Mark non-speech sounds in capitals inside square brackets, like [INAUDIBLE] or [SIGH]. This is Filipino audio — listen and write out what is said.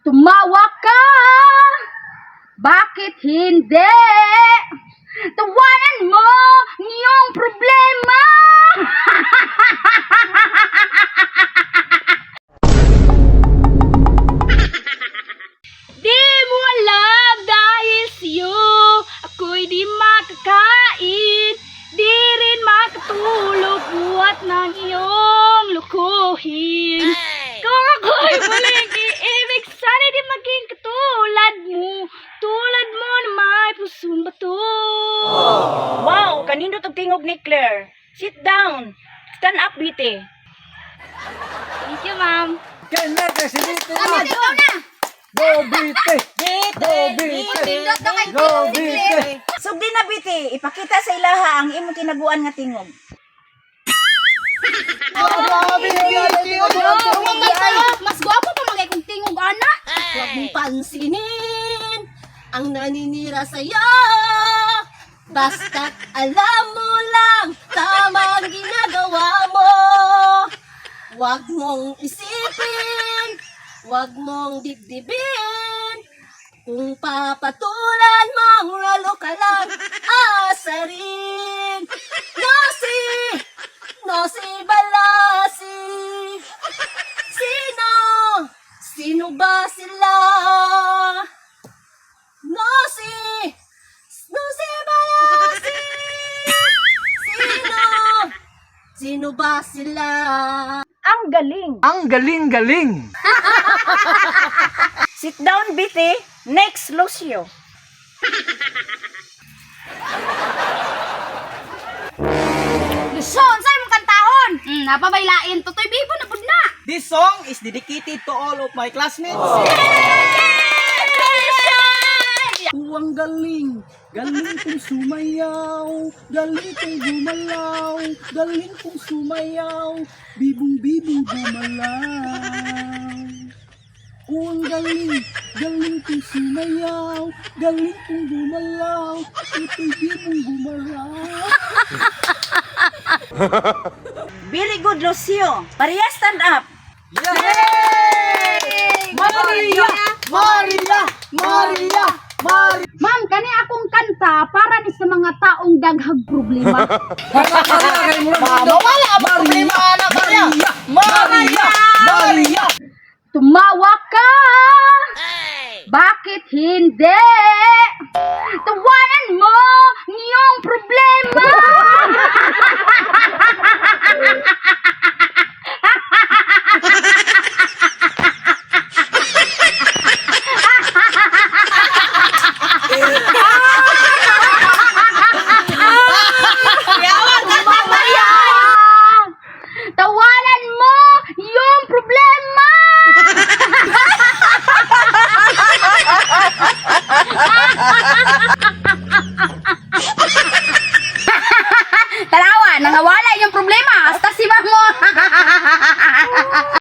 Tumawa ka! Bakit hindi? Tawanan mo ang iyong problema! [LAUGHS] Di mo alam dahil sa'yo Ako'y di makakain Di rin makatulog Buhat ng iyong lukuhin kanino tong tingog ni Claire? Sit down. Stand up, Biti. Thank you, ma'am. Kaya na kasi dito na. ikaw na! Go. Pindot na kay Go Biti! Sugdi na, Biti. Ipakita sa ilaha ang imong kinabuan nga tingog. Mas gwapo pa mga kong tingog, ana. Huwag mong pansinin ang naninira sa'yo. Basta't alam mo lang tama ang ginagawa mo. Huwag mong isipin, huwag mong dibdibin. Kung papatulan mong lalo ka lang asarin. Nosi, nosi balasi. Sino? Sino ba sila? Sino ba sila? Ang galing. Ang galing-galing! [LAUGHS] Sit down, Biti. Next, Lucio. [LAUGHS] Luson, sa'yo mong kantahon. Hmm, napabailain. Totoy bibo na pud na. This song is dedicated to all of my classmates. Ang galing. Galing kong sumayaw. Galing kong gumalaw. Galing kong sumayaw. Bibong-bibong gumalaw. Ang galing. Galing kong sumayaw. Galing kong gumalaw. Ito'y bibong gumalaw. Very good, Lucio. Pareha stand up. Maria! Maria! Maria! Maria! Ma'am, kani akong kanta para ni sa mga taong daghag [LAUGHS] problema. Mawala ang problema anak Maria! Maria! Maria! Tumawa ka! Bakit hindi? problema. Hasta tá